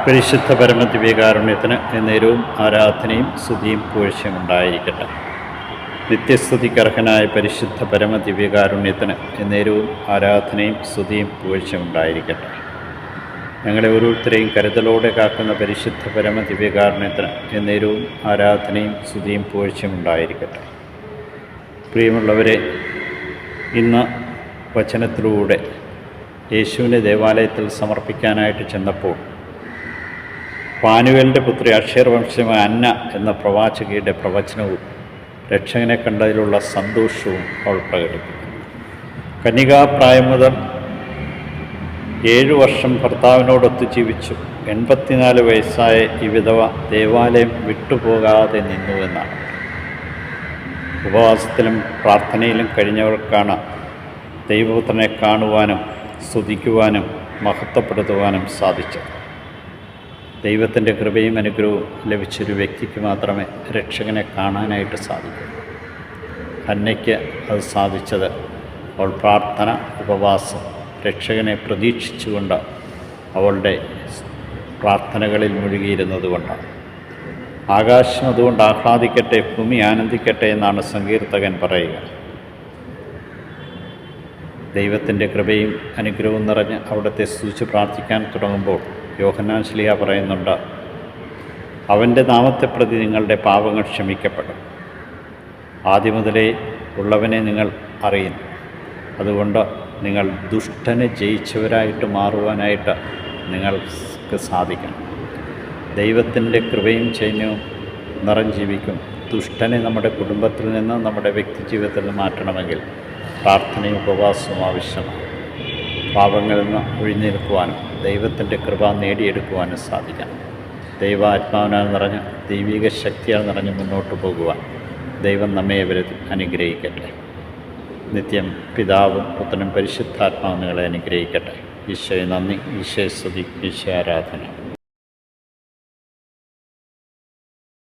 പരിശുദ്ധ പരമദിവ്യകാരുണ്യത്തിന് എന്നേരവും ആരാധനയും സ്തുതിയും പൂഴ്ചയും ഉണ്ടായിരിക്കട്ടെ. നിത്യസ്തുതിക്കർഹനായ പരിശുദ്ധ പരമദിവ്യകാരുണ്യത്തിന് എന്നേരവും ആരാധനയും സ്തുതിയും പൂഴ്ചയും ഉണ്ടായിരിക്കട്ടെ. ഞങ്ങളെ ഓരോരുത്തരെയും കരുതലോടെ കാക്കുന്ന പരിശുദ്ധ പരമദിവ്യകാരുണ്യത്തിന് എന്നേരവും ആരാധനയും സ്തുതിയും പൂഴ്ചയും ഉണ്ടായിരിക്കട്ടെ. പ്രിയമുള്ളവരെ ഇന്ന് വചനത്തിലൂടെ യേശുവിനെ ദേവാലയത്തിൽ സമർപ്പിക്കാനായിട്ട് ചെന്നപ്പോൾ പാനുവലിന്റെ പുത്രി അക്ഷയർ വംശമായ അന്ന എന്ന പ്രവാചകിയുടെ പ്രവചനവും രക്ഷകനെ കണ്ടതിലുള്ള സന്തോഷവും അവൾ പ്രകടിപ്പിക്കുന്നു. കന്യകാപ്രായം മുതൽ ഏഴു വർഷം ഭർത്താവിനോടൊത്ത് ജീവിച്ചു. എൺപത്തിനാല് വയസ്സായ ഈ വിധവ ദേവാലയം വിട്ടുപോകാതെ നിന്നു എന്നാണ്. ഉപവാസത്തിലും പ്രാർത്ഥനയിലും കഴിഞ്ഞവർക്കാണ് ദൈവപുത്രനെ കാണുവാനും സ്തുതിക്കുവാനും മഹത്വപ്പെടുത്തുവാനും സാധിച്ചത്. ദൈവത്തിന്റെ കൃപയും അനുഗ്രഹവും ലഭിച്ചൊരു വ്യക്തിക്ക് മാത്രമേ രക്ഷകനെ കാണാനായിട്ട് സാധിക്കൂ. അന്നയ്ക്ക് അത് സാധിച്ചത് അവൾ പ്രാർത്ഥന ഉപവാസം രക്ഷകനെ പ്രതീക്ഷിച്ചുകൊണ്ട് അവളുടെ പ്രാർത്ഥനകളിൽ മുഴുകിയിരുന്നതുകൊണ്ടാണ് ആകാശം അതുകൊണ്ട് ആഹ്ലാദിക്കട്ടെ ഭൂമി ആനന്ദിക്കട്ടെ എന്നാണ് സങ്കീർത്തകൻ പറയുക. ദൈവത്തിന്റെ കൃപയും അനുഗ്രഹവും നിറഞ്ഞ് അവിടുത്തെ സ്തുതിച്ച് പ്രാർത്ഥിക്കാൻ തുടങ്ങുമ്പോൾ യോഹന്നാൻ ശ്ലീഹ പറയുന്നുണ്ട് അവന്റെ നാമത്തെ പ്രതി നിങ്ങളുടെ പാപങ്ങൾ ക്ഷമിക്കപ്പെടും. ആദ്യം മുതലേ ഉള്ളവനെ നിങ്ങൾ അറിയുന്നു അതുകൊണ്ട് നിങ്ങൾ ദുഷ്ടനെ ജയിച്ചവരായിട്ട് മാറുവാനായിട്ട് നിങ്ങൾക്ക് സാധിക്കണം. ദൈവത്തിന്റെ കൃപയും ചൈന്യവും നിറം ജീവിക്കും. ദുഷ്ടനെ നമ്മുടെ കുടുംബത്തിൽ നിന്ന് നമ്മുടെ വ്യക്തി ജീവിതത്തിൽ നിന്ന് മാറ്റണമെങ്കിൽ പ്രാർത്ഥനയും ഉപവാസവും ആവശ്യമാണ്. പാപങ്ങളിൽ നിന്ന് ഒഴിഞ്ഞിരിക്കുവാനും ദൈവത്തിന്റെ കൃപ നേടിയെടുക്കുവാനും സാധിക്കണം ദൈവാത്മാവിനാൽ നിറഞ്ഞ് ദൈവിക ശക്തിയാൽ നിറഞ്ഞ് മുന്നോട്ട് പോകുവാൻ ദൈവം നമ്മെ ഇവരെ അനുഗ്രഹിക്കട്ടെ. നിത്യം പിതാവും പുത്രനും പരിശുദ്ധാത്മാവ് നിങ്ങളെ അനുഗ്രഹിക്കട്ടെ. ഈശോയെ നന്ദി ഈശോയെ സ്തുതി ഈശോ ആരാധന.